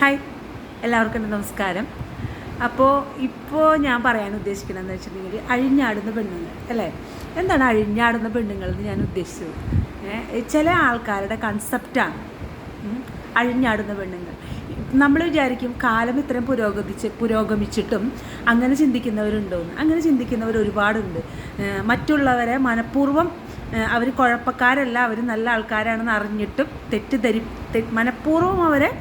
Hi എല്ലാവർക്കും നമസ്കാരം. അപ്പോൾ ഇപ്പോൾ ഞാൻ പറയാൻ ഉദ്ദേശിക്കണമെന്ന് വെച്ചിട്ടുണ്ടെങ്കിൽ അഴിഞ്ഞാടുന്ന പെണ്ണുങ്ങൾ അല്ലേ? എന്താണ് അഴിഞ്ഞാടുന്ന പെണ്ണുങ്ങൾ എന്ന് ഞാൻ ഉദ്ദേശിച്ചത്? ചില ആൾക്കാരുടെ കൺസെപ്റ്റാണ് അഴിഞ്ഞാടുന്ന പെണ്ണുങ്ങൾ. നമ്മൾ വിചാരിക്കും കാലം ഇത്രയും പുരോഗമിച്ച് പുരോഗമിച്ചിട്ടും അങ്ങനെ ചിന്തിക്കുന്നവരുണ്ടോയെന്ന് അങ്ങനെ ചിന്തിക്കുന്നവർ ഒരുപാടുണ്ട്. മറ്റുള്ളവരെ മനഃപൂർവം അവർ കുഴപ്പക്കാരല്ല അവർ നല്ല ആൾക്കാരാണെന്ന് അറിഞ്ഞിട്ടും തെറ്റിദ്ധരി മനഃപൂർവം അവരെ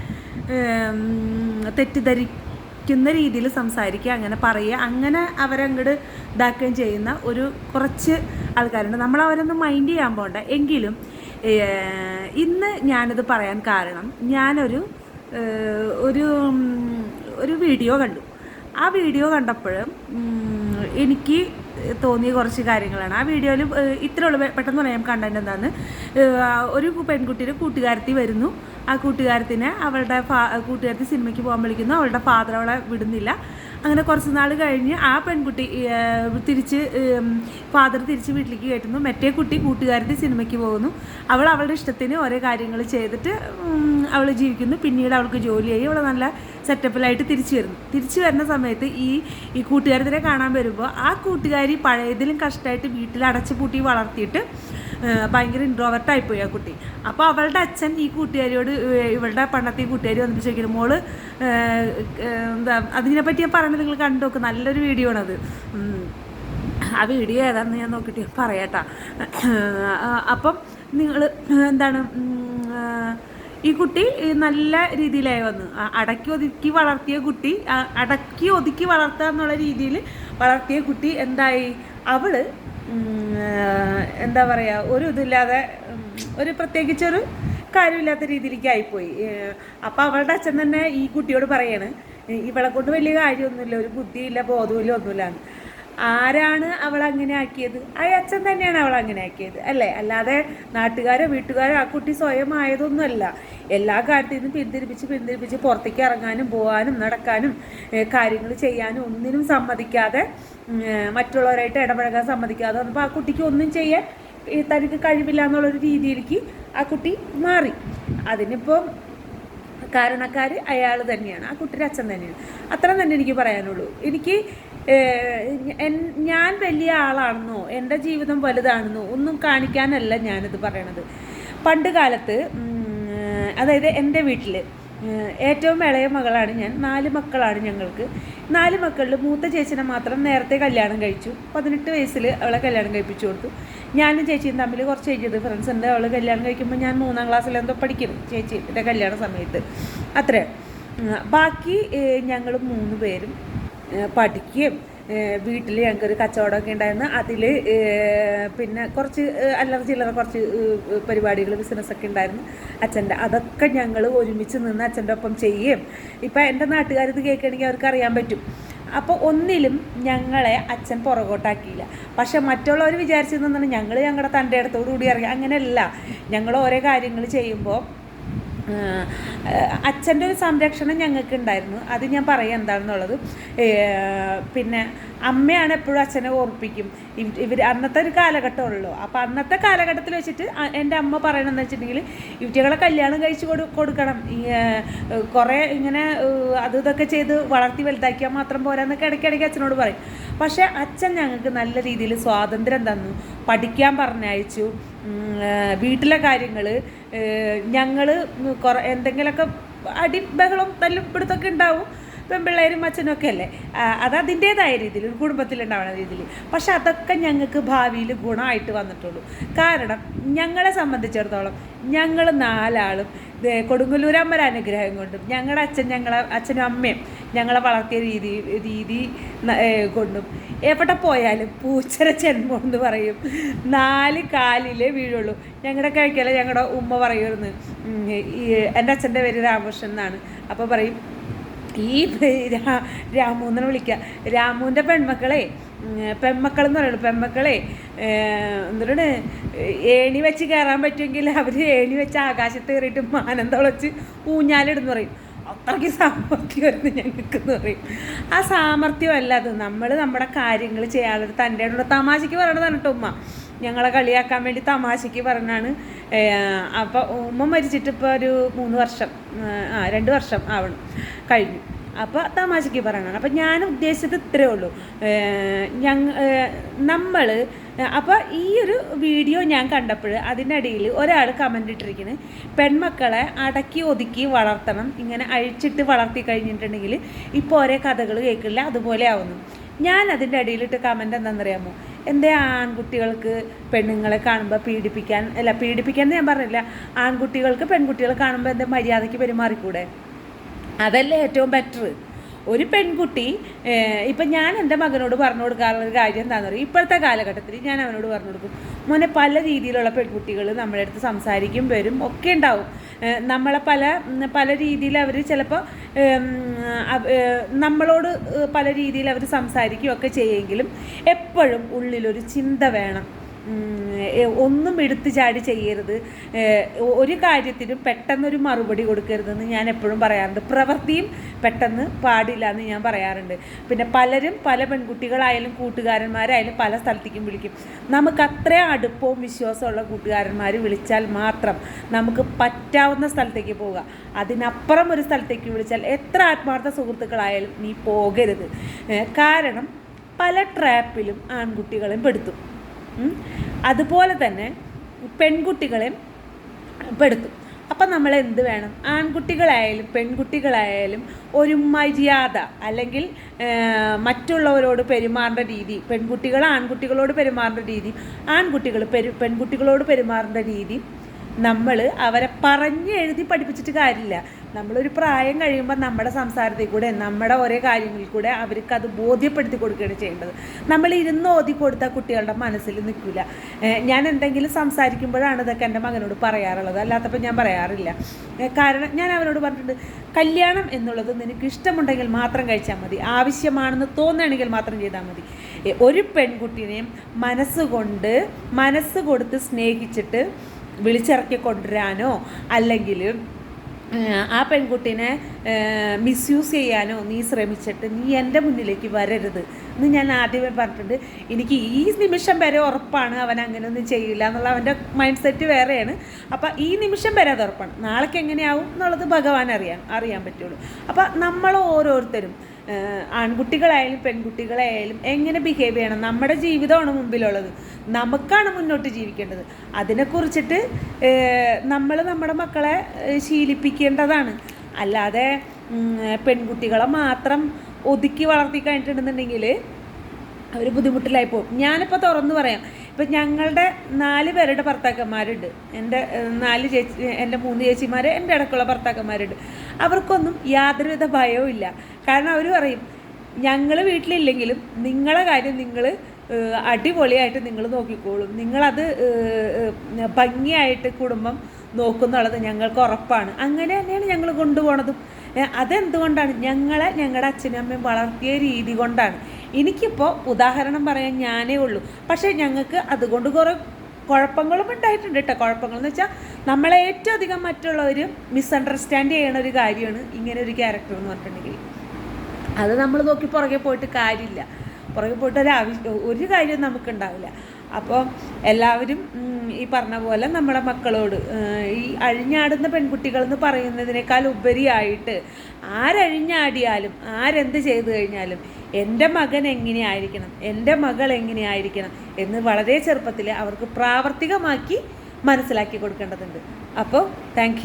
തെറ്റിദ്ധരിക്കുന്ന രീതിയിൽ സംസാരിക്കുക അങ്ങനെ പറയുക അങ്ങനെ അവരങ്ങോട്ട് ഇതാക്കുകയും ചെയ്യുന്ന ഒരു കുറച്ച് ആൾക്കാരുണ്ട്. നമ്മൾ അവരൊന്നും മൈൻഡ് ചെയ്യാൻ പോകണ്ട എങ്കിലും ഇന്ന് ഞാനിത് പറയാൻ കാരണം ഞാനൊരു ഒരു ഒരു വീഡിയോ കണ്ടു. ആ വീഡിയോ കണ്ടപ്പോൾ എനിക്ക് തോന്നിയ കുറച്ച് കാര്യങ്ങളാണ്. ആ വീഡിയോയിൽ ഇത്രയുള്ള. പെട്ടെന്ന് പറയാം കണ്ടന്റ് എന്താണ് ഒരു പെൺകുട്ടിയുടെ കൂട്ടുകാരത്തി വരുന്നു. ആ കൂട്ടുകാരത്തിനെ അവളുടെ കൂട്ടുകാരത്തി സിനിമയ്ക്ക് പോകാൻ വിളിക്കുന്നു. അവളുടെ ഫാദർ അവളെ വിടുന്നില്ല. അങ്ങനെ കുറച്ച് നാൾ കഴിഞ്ഞ് ആ പെൺകുട്ടി തിരിച്ച് ഫാദർ തിരിച്ച് വീട്ടിലേക്ക് കയറ്റുന്നു. മറ്റേ കുട്ടി കൂട്ടുകാരത്തി സിനിമയ്ക്ക് പോകുന്നു. അവൾ അവളുടെ ഇഷ്ടത്തിന് ഓരോ കാര്യങ്ങൾ ചെയ്തിട്ട് അവൾ ജീവിക്കുന്നു. പിന്നീട് അവൾക്ക് ജോലിയായി. അവൾ നല്ല സെറ്റപ്പിലായിട്ട് തിരിച്ചു വരുന്നു. തിരിച്ചു വരുന്ന സമയത്ത് ഈ ഈ കൂട്ടുകാരത്തിനെ കാണാൻ വരുമ്പോൾ ആ കൂട്ടുകാരി പഴയതിലും കഷ്ടമായിട്ട് വീട്ടിൽ അടച്ചു പൂട്ടി വളർത്തിയിട്ട് ഭയങ്കര ഇൻട്രോവർട്ടായിപ്പോയി ആ കുട്ടി. അപ്പോൾ അവളുടെ അച്ഛൻ ഈ കൂട്ടുകാരിയോട് ഇവളുടെ പണ്ടത്തെ കൂട്ടുകാരി വന്നിട്ട് ചോദിക്കുന്നു മോൾ എന്താ അതിനെപ്പറ്റി ഞാൻ പറഞ്ഞത് നിങ്ങൾ കണ്ടു നോക്ക് നല്ലൊരു വീഡിയോ ആണത്. ആ വീഡിയോ ഏതാണെന്ന് ഞാൻ നോക്കിയിട്ട് പറയാട്ടാ. അപ്പം നിങ്ങൾ എന്താണ് ഈ കുട്ടി നല്ല രീതിയിലായി വന്നു. അടക്കി ഒതുക്കി വളർത്തിയ കുട്ടി അടക്കി ഒതുക്കി വളർത്തുക എന്നുള്ള രീതിയിൽ വളർത്തിയ കുട്ടി എന്തായി? അവൾ എന്താ പറയുക ഒരു ഇതില്ലാതെ ഒരു പ്രത്യേകിച്ചൊരു കാര്യമില്ലാത്ത രീതിയിലേക്ക് ആയിപ്പോയി. അപ്പം അവളുടെ അച്ഛൻ തന്നെ ഈ കുട്ടിയോട് പറയാണ് ഇവളെ കൊണ്ട് വലിയ കാര്യമൊന്നുമില്ല ഒരു ബുദ്ധിയില്ല ബോധമില്ല ഒന്നുമില്ലാന്ന്. ആരാണ് അവൾ അങ്ങനെ ആക്കിയത്? ആ അച്ഛൻ തന്നെയാണ് അവൾ അങ്ങനെ ആക്കിയത് അല്ലേ? അല്ലാതെ നാട്ടുകാരോ വീട്ടുകാരോ ആ കുട്ടി സ്വയം ആയതൊന്നുമല്ല. എല്ലാ കാര്യത്തിൽ നിന്നും പിന്തിരിപ്പിച്ച് പിന്തിരിപ്പിച്ച് പുറത്തേക്ക് ഇറങ്ങാനും പോകാനും നടക്കാനും കാര്യങ്ങൾ ചെയ്യാനും ഒന്നിനും സമ്മതിക്കാതെ മറ്റുള്ളവരായിട്ട് ഇടപഴകാൻ സമ്മതിക്കാതെ വന്നപ്പോൾ ആ കുട്ടിക്ക് ഒന്നും ചെയ്യാൻ തനിക്ക് കഴിവില്ല എന്നുള്ളൊരു രീതിയിലേക്ക് ആ കുട്ടി മാറി. അതിനിപ്പോൾ കാരണക്കാർ അയാൾ തന്നെയാണ് ആ കുട്ടിയുടെ അച്ഛൻ തന്നെയാണ്. അത്ര തന്നെ എനിക്ക് പറയാനുള്ളൂ. എനിക്ക് ഞാൻ വലിയ ആളാണെന്നോ എന്റെ ജീവിതം വലുതാണെന്നോ ഒന്നും കാണിക്കാനല്ല ഞാനിത് പറയണത്. പണ്ട് കാലത്ത് അതായത് എന്റെ വീട്ടിൽ ഏറ്റവും ഇളയ മകളാണ് ഞാൻ നാല് മക്കളാണ് ഞങ്ങൾക്ക്. നാല് മക്കളിൽ മൂത്ത ചേച്ചിനെ മാത്രം നേരത്തെ കല്യാണം കഴിച്ചു. പതിനെട്ട് വയസ്സിൽ അവളെ കല്യാണം കഴിപ്പിച്ചു കൊടുത്തു. ഞാനും ചേച്ചിയും തമ്മിൽ കുറച്ച് ഏജ് ഡിഫറൻസ് ഉണ്ട്. അവൾ കല്യാണം കഴിക്കുമ്പോൾ ഞാൻ മൂന്നാം ക്ലാസ്സിൽ എന്തോ പഠിക്കുന്നു ചേച്ചിയുടെ കല്യാണ സമയത്ത്. അത്രേ. ബാക്കി ഞങ്ങൾ മൂന്ന് പേരും പഠിക്കുകയും വീട്ടിൽ ഞങ്ങൾക്കൊരു കച്ചവടമൊക്കെ ഉണ്ടായിരുന്നു. അതിൽ പിന്നെ കുറച്ച് അല്ലറ ചില്ലറ കുറച്ച് പരിപാടികൾ ബിസിനസ്സൊക്കെ ഉണ്ടായിരുന്നു. അച്ഛന്റെ അതൊക്കെ ഞങ്ങൾ ഒരുമിച്ച് നിന്ന് അച്ഛന്റെ ഒപ്പം ചെയ്യുകയും ഇപ്പം എന്റെ നാട്ടുകാർ ഇത് കേൾക്കുകയാണെങ്കിൽ അവർക്ക് അറിയാൻ പറ്റും. അപ്പോൾ ഒന്നിലും ഞങ്ങളെ അച്ഛൻ പുറകോട്ടാക്കിയില്ല. പക്ഷെ മറ്റുള്ളവർ വിചാരിച്ചിരുന്നാണ് ഞങ്ങൾ ഞങ്ങളുടെ തന്റെ അടുത്തോടു കൂടി ഇറങ്ങി. അങ്ങനെയല്ല. ഞങ്ങൾ ഓരോ കാര്യങ്ങൾ ചെയ്യുമ്പോൾ അച്ഛന്റെ ഒരു സംരക്ഷണം ഞങ്ങൾക്ക് ഉണ്ടായിരുന്നു അത് ഞാൻ പറയാം എന്താണെന്നുള്ളത്. പിന്നെ അമ്മയാണ് എപ്പോഴും അച്ഛനെ ഓർപ്പിക്കും. ഇവർ അന്നത്തെ ഒരു കാലഘട്ടമുള്ളൂ. അപ്പോൾ അന്നത്തെ കാലഘട്ടത്തിൽ വെച്ചിട്ട് എന്റെ അമ്മ പറയണമെന്ന് വെച്ചിട്ടുണ്ടെങ്കിൽ ഇവറ്റകളെ കല്യാണം കഴിച്ച് കൊടു കൊടുക്കണം. കുറേ ഇങ്ങനെ അത് ഇതൊക്കെ ചെയ്ത് വളർത്തി വലുതാക്കിയാൽ മാത്രം പോരാന്നൊക്കെ ഇടയ്ക്കിടയ്ക്ക് അച്ഛനോട് പറയും. പക്ഷേ അച്ഛൻ ഞങ്ങൾക്ക് നല്ല രീതിയിൽ സ്വാതന്ത്ര്യം തന്നു. പഠിക്കാൻ പറഞ്ഞയച്ചു. വീട്ടിലെ കാര്യങ്ങൾ ഞങ്ങൾ കുറേ എന്തെങ്കിലുമൊക്കെ അടി ബഹളം തല്ലും പിടുത്തമൊക്കെ ഉണ്ടാവും. പെൺപിള്ളേരും അച്ഛനൊക്കെ അല്ലേ? അത് അതിന്റേതായ രീതിയിൽ ഒരു കുടുംബത്തിലുണ്ടാവുന്ന രീതിയിൽ. പക്ഷെ അതൊക്കെ ഞങ്ങൾക്ക് ഭാവിയിൽ ഗുണമായിട്ട് വന്നിട്ടുള്ളൂ. കാരണം ഞങ്ങളെ സംബന്ധിച്ചിടത്തോളം ഞങ്ങൾ നാലാളും കൊടുങ്ങല്ലൂർ അമ്മര അനുഗ്രഹം കൊണ്ടും ഞങ്ങളുടെ അച്ഛൻ ഞങ്ങളെ അച്ഛനും അമ്മയും ഞങ്ങളെ വളർത്തിയ രീതി രീതി കൊണ്ടും എവിടെ പോയാലും പൂച്ചര ജന്മം എന്ന് പറയും. നാല് കാലിലേ വീഴുള്ളൂ. ഞങ്ങളുടെ കഴിക്കല ഞങ്ങളുടെ ഉമ്മ പറയുമായിരുന്നു ഉം, എന്റെ അച്ഛന്റെ പേര് രാമകൃഷ്ണൻ എന്നാണ്. അപ്പോൾ പറയും ഈ രാമു എന്ന് വിളിക്കുക. രാമുവിന്റെ പെൺമക്കളെ ഉം, പെൺമക്കളെന്ന് പറയുള്ളൂ പെൺമക്കളെ എന്താണ് ഏണി വെച്ച് കയറാൻ പറ്റുമെങ്കിൽ അവർ ഏണി വെച്ച് ആകാശത്ത് കയറിയിട്ട് മാനം തുളച്ച് ഊഞ്ഞാലിടുന്ന് പറയും. അത്രയ്ക്ക് സാമർഥ്യമായിരുന്നു ഞങ്ങൾക്ക് എന്ന് പറയും. ആ സാമർഥ്യമല്ല അത്. നമ്മൾ നമ്മുടെ കാര്യങ്ങൾ ചെയ്യാനുള്ള തന്റെ തമാശയ്ക്ക് പറയണതാണ് കേട്ടോ ഉമ്മ. ഞങ്ങളെ കളിയാക്കാൻ വേണ്ടി തമാശയ്ക്ക് പറഞ്ഞാണ്. അപ്പോൾ ഉമ്മ മരിച്ചിട്ട് ഇപ്പോൾ ഒരു മൂന്ന് വർഷം ആ രണ്ട് വർഷം ആവണം കഴിഞ്ഞു. അപ്പോൾ തമാശയ്ക്ക് പറഞ്ഞാണ്. അപ്പം ഞാൻ ഉദ്ദേശിച്ചത് ഇത്രയേ ഉള്ളൂ. ഞങ്ങൾ നമ്മൾ അപ്പോൾ ഈ ഒരു വീഡിയോ ഞാൻ കണ്ടപ്പോൾ അതിനിടയിൽ ഒരാൾ കമന്റ് ഇട്ടിരിക്കുന്നത് പെൺമക്കളെ അടക്കി ഒതുക്കി വളർത്തണം ഇങ്ങനെ അഴിച്ചിട്ട് വളർത്തി കഴിഞ്ഞിട്ടുണ്ടെങ്കിൽ ഇപ്പോൾ ഒരേ കഥകൾ കേൾക്കില്ല അതുപോലെ ആവുന്നു. ഞാൻ അതിന്റെ അടിയിലിട്ട് കമന്റ് എന്താണെന്നറിയാമോ? എന്റെ ആൺകുട്ടികൾക്ക് പെണ്ണുങ്ങളെ കാണുമ്പോൾ പീഡിപ്പിക്കാൻ അല്ല പീഡിപ്പിക്കാൻ ഞാൻ പറഞ്ഞില്ല. ആൺകുട്ടികൾക്ക് പെൺകുട്ടികളെ കാണുമ്പോൾ എന്റെ മര്യാദയ്ക്ക് പെരുമാറിക്കൂടെ? അതല്ലേ ഏറ്റവും ബെറ്റർ ഒരു പെൺകുട്ടി ഇപ്പം ഞാൻ എന്റെ മകനോട് പറഞ്ഞു കൊടുക്കാറുള്ള ഒരു കാര്യം എന്താണെന്ന് പറയും ഇപ്പോഴത്തെ കാലഘട്ടത്തിൽ ഞാൻ അവനോട് പറഞ്ഞു കൊടുക്കും മോനെ പല രീതിയിലുള്ള പെൺകുട്ടികൾ നമ്മുടെ അടുത്ത് സംസാരിക്കും വരും ഒക്കെ ഉണ്ടാവും. നമ്മളെ പല പല രീതിയിൽ അവർ ചിലപ്പോൾ നമ്മളോട് പല രീതിയിൽ അവർ സംസാരിക്കുകയൊക്കെ ചെയ്യുമെങ്കിലും എപ്പോഴും ഉള്ളിലൊരു ചിന്ത വേണം. ഒന്നും എടുത്തു ചാടി ചെയ്യരുത്. ഒരു കാര്യത്തിനും പെട്ടെന്നൊരു മറുപടി കൊടുക്കരുതെന്ന് ഞാൻ എപ്പോഴും പറയാറുണ്ട്. പ്രവൃത്തിയും പെട്ടെന്ന് പാടില്ല എന്ന് ഞാൻ പറയാറുണ്ട്. പിന്നെ പലരും പല പെൺകുട്ടികളായാലും കൂട്ടുകാരന്മാരായാലും പല സ്ഥലത്തേക്കും വിളിക്കും. നമുക്ക് അത്രയും അടുപ്പവും വിശ്വാസമുള്ള കൂട്ടുകാരന്മാർ വിളിച്ചാൽ മാത്രം നമുക്ക് പറ്റാവുന്ന സ്ഥലത്തേക്ക് പോവുക. അതിനപ്പുറം ഒരു സ്ഥലത്തേക്ക് വിളിച്ചാൽ എത്ര ആത്മാർത്ഥ സുഹൃത്തുക്കളായാലും നീ പോകരുത്. കാരണം പല ട്രാപ്പിലും ആൺകുട്ടികളെയും പെടുത്തും. അതുപോലെ തന്നെ പെൺകുട്ടികളെ പെടുത്തും അപ്പം നമ്മൾ എന്ത് വേണം? ആൺകുട്ടികളായാലും പെൺകുട്ടികളായാലും ഒരു മര്യാദ അല്ലെങ്കിൽ മറ്റുള്ളവരോട് പെരുമാറേണ്ട രീതി പെൺകുട്ടികൾ ആൺകുട്ടികളോട് പെരുമാറേണ്ട രീതി ആൺകുട്ടികൾ പെരു പെൺകുട്ടികളോട് പെരുമാറേണ്ട രീതി നമ്മൾ അവരെ പറഞ്ഞ് എഴുതി പഠിപ്പിച്ചിട്ട് കാര്യമില്ല. നമ്മളൊരു പ്രായം കഴിയുമ്പോൾ നമ്മുടെ സംസാരത്തിൽ കൂടെ നമ്മുടെ ഓരോ കാര്യങ്ങളിൽ കൂടെ അവർക്ക് അത് ബോധ്യപ്പെടുത്തി കൊടുക്കുകയാണ് ചെയ്യേണ്ടത്. നമ്മൾ ഇരുന്ന് ഓതി കൊടുത്താൽ കുട്ടികളുടെ മനസ്സിൽ നിൽക്കില്ല. ഞാൻ എന്തെങ്കിലും സംസാരിക്കുമ്പോഴാണ് ഇതൊക്കെ എന്റെ മകനോട് പറയാറുള്ളത്. അല്ലാത്തപ്പോൾ ഞാൻ പറയാറില്ല. കാരണം ഞാൻ അവനോട് പറഞ്ഞിട്ടുണ്ട് കല്യാണം എന്നുള്ളത് നിനക്ക് ഇഷ്ടമുണ്ടെങ്കിൽ മാത്രം കഴിച്ചാൽ മതി. ആവശ്യമാണെന്ന് തോന്നുകയാണെങ്കിൽ മാത്രം ചെയ്താൽ മതി. ഒരു പെൺകുട്ടിനെയും മനസ്സുകൊണ്ട് മനസ്സ് കൊടുത്ത് സ്നേഹിച്ചിട്ട് വിളിച്ചിറക്കി കൊണ്ടുവരാനോ അല്ലെങ്കിൽ ആ പെൺകുട്ടീനെ മിസ്യൂസ് ചെയ്യാനോ നീ ശ്രമിച്ചിട്ട് നീ എന്റെ മുന്നിലേക്ക് വരരുത് എന്ന് ഞാൻ ആദ്യമേ പറഞ്ഞിട്ടുണ്ട്. എനിക്ക് ഈ നിമിഷം വരെ ഉറപ്പാണ് അവൻ അങ്ങനെയൊന്നും ചെയ്യില്ല എന്നുള്ള അവന്റെ മൈൻഡ് സെറ്റ് വേറെയാണ്. അപ്പം ഈ നിമിഷം വരെ അത് ഉറപ്പാണ്. നാളേക്ക് എങ്ങനെയാവും എന്നുള്ളത് ഭഗവാൻ അറിയാൻ അറിയാൻ പറ്റുള്ളൂ. അപ്പം നമ്മൾ ഓരോരുത്തരും ആൺകുട്ടികളായാലും പെൺകുട്ടികളായാലും എങ്ങനെ ബിഹേവ് ചെയ്യണം? നമ്മുടെ ജീവിതമാണ് മുമ്പിലുള്ളത്. നമുക്കാണ് മുന്നോട്ട് ജീവിക്കേണ്ടത്. അതിനെക്കുറിച്ചിട്ട് നമ്മൾ നമ്മുടെ മക്കളെ ശീലിപ്പിക്കേണ്ടതാണ്. അല്ലാതെ പെൺകുട്ടികളെ മാത്രം ഒതുക്കി വളർത്തി കഴിഞ്ഞിട്ടുണ്ടെന്നുണ്ടെങ്കിൽ അവർ ബുദ്ധിമുട്ടിലായി പോകും ഞാനിപ്പോൾ തുറന്നു പറയാം. ഇപ്പം ഞങ്ങളുടെ നാല് പേരുടെ ഭർത്താക്കന്മാരുണ്ട്. എന്റെ നാല് ചേച്ചി എന്റെ മൂന്ന് ചേച്ചിമാർ എന്റെ ഇടയ്ക്കുള്ള ഭർത്താക്കന്മാരുണ്ട്. അവർക്കൊന്നും യാതൊരുവിധ ഭയവും ഇല്ല. കാരണം അവർ പറയും ഞങ്ങൾ വീട്ടിലില്ലെങ്കിലും നിങ്ങളെ കാര്യം നിങ്ങൾ അടിപൊളിയായിട്ട് നിങ്ങൾ നോക്കിക്കോളും. നിങ്ങളത് ഭംഗിയായിട്ട് കുടുംബം നോക്കുന്നുള്ളത് ഞങ്ങൾക്ക് ഉറപ്പാണ്. അങ്ങനെ തന്നെയാണ് ഞങ്ങൾ കൊണ്ടുപോണതും. അതെന്തുകൊണ്ടാണ് ഞങ്ങളെ ഞങ്ങളുടെ അച്ഛനും അമ്മയും വളർത്തിയ രീതി കൊണ്ടാണ്? എനിക്കിപ്പോൾ ഉദാഹരണം പറയാൻ ഞാനേ ഉള്ളൂ. പക്ഷേ ഞങ്ങൾക്ക് അതുകൊണ്ട് കുറേ കുഴപ്പങ്ങളും ഉണ്ടായിട്ടുണ്ട് കേട്ടോ കുഴപ്പങ്ങൾ എന്ന് വെച്ചാൽ നമ്മളെ ഏറ്റവും അധികം മറ്റുള്ളവർ മിസ്അണ്ടർസ്റ്റാൻഡ് ചെയ്യണ ഒരു കാര്യമാണ് ഇങ്ങനെ ഒരു ക്യാരക്ടർ എന്ന് പറഞ്ഞിട്ടുണ്ടെങ്കിൽ. അത് നമ്മൾ നോക്കി പുറകെ പോയിട്ട് കാര്യമില്ല. പുറകെ പോയിട്ട് ഒരു ആവശ്യം ഒരു കാര്യവും നമുക്കുണ്ടാവില്ല. അപ്പോൾ എല്ലാവരും ഈ പറഞ്ഞ പോലെ നമ്മുടെ മക്കളോട് ഈ അഴിഞ്ഞാടുന്ന പെൺകുട്ടികൾ എന്ന് പറയുന്നതിനേക്കാൾ ഉപരിയായിട്ട് ആരഴിഞ്ഞാടിയാലും ആരെന്ത് ചെയ്തു കഴിഞ്ഞാലും എന്റെ മകൻ എങ്ങനെയായിരിക്കണം എന്റെ മകൾ എങ്ങനെയായിരിക്കണം എന്ന് വളരെ ചെറുപ്പത്തിൽ അവർക്ക് പ്രാവർത്തികമാക്കി മനസ്സിലാക്കി കൊടുക്കേണ്ടതുണ്ട്. അപ്പോൾ താങ്ക്